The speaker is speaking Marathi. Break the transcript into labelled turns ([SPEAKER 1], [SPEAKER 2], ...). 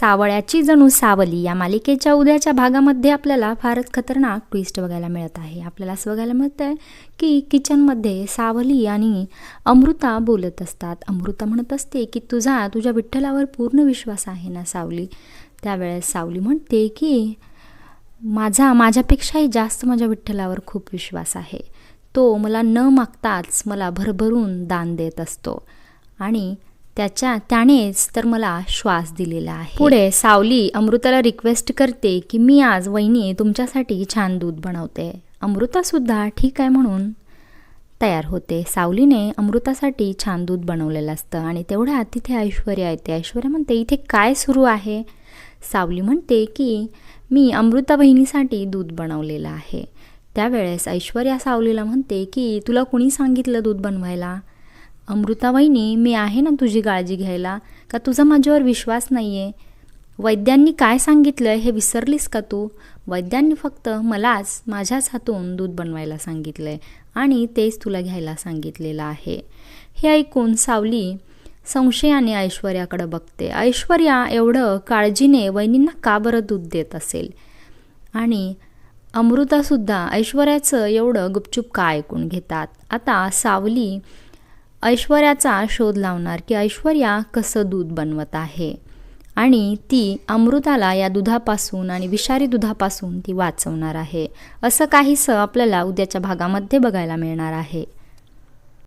[SPEAKER 1] सावळ्याची जणू सावली या मालिकेच्या उद्याच्या भागामध्ये आपल्याला फारच खतरनाक ट्विस्ट बघायला मिळत आहे. आपल्याला असं बघायला मिळतं आहे की किचनमध्ये सावली आणि अमृता बोलत असतात. अमृता म्हणत असते की तुझा तुझ्या विठ्ठलावर पूर्ण विश्वास आहे ना सावली? त्यावेळेस सावली म्हणते की माझा माझ्यापेक्षाही जास्त माझ्या विठ्ठलावर खूप विश्वास आहे. तो मला न मागताच मला भरभरून दान देत असतो. आणि त्याच्या त्यानेच तर मला श्वास दिलेला आहे. पुढे सावली अमृताला रिक्वेस्ट करते की मी आज वहिनी तुमच्यासाठी छान दूध बनवते. अमृतासुद्धा ठीक आहे म्हणून तयार होते. सावलीने अमृतासाठी छान दूध बनवलेलं असतं आणि तेवढ्यात तिथे ऐश्वर्या येते. ऐश्वर्या म्हणते इथे काय सुरू आहे? सावली म्हणते की मी अमृता बहिणीसाठी दूध बनवलेलं आहे. त्यावेळेस ऐश्वर्या सावलीला म्हणते की तुला कुणी सांगितलं दूध बनवायला? अमृता वहिनी मी आहे ना तुझी काळजी घ्यायला? का तुझा माझ्यावर विश्वास नाही आहे वैद्यांनी काय सांगितलं हे विसरलीस का तू? वैद्यांनी फक्त मलाच माझ्याच हातून दूध बनवायला सांगितलं आहे आणि तेच तुला घ्यायला सांगितलेलं आहे. हे ऐकून सावली संशयाने ऐश्वर्याकडे बघते. ऐश्वर्या एवढं काळजीने वहिनींना का बरं दूध देत असेल? आणि अमृतासुद्धा ऐश्वर्याचं एवढं गुपचूप का ऐकून घेतात? आता सावली ऐश्वर्याचा शोध लावणार की ऐश्वर्या कसं दूध बनवत आहे. आणि ती अमृताला या दुधापासून आणि विषारी दुधापासून ती वाचवणार आहे. असं काहीसं आपल्याला उद्याच्या भागामध्ये बघायला मिळणार आहे.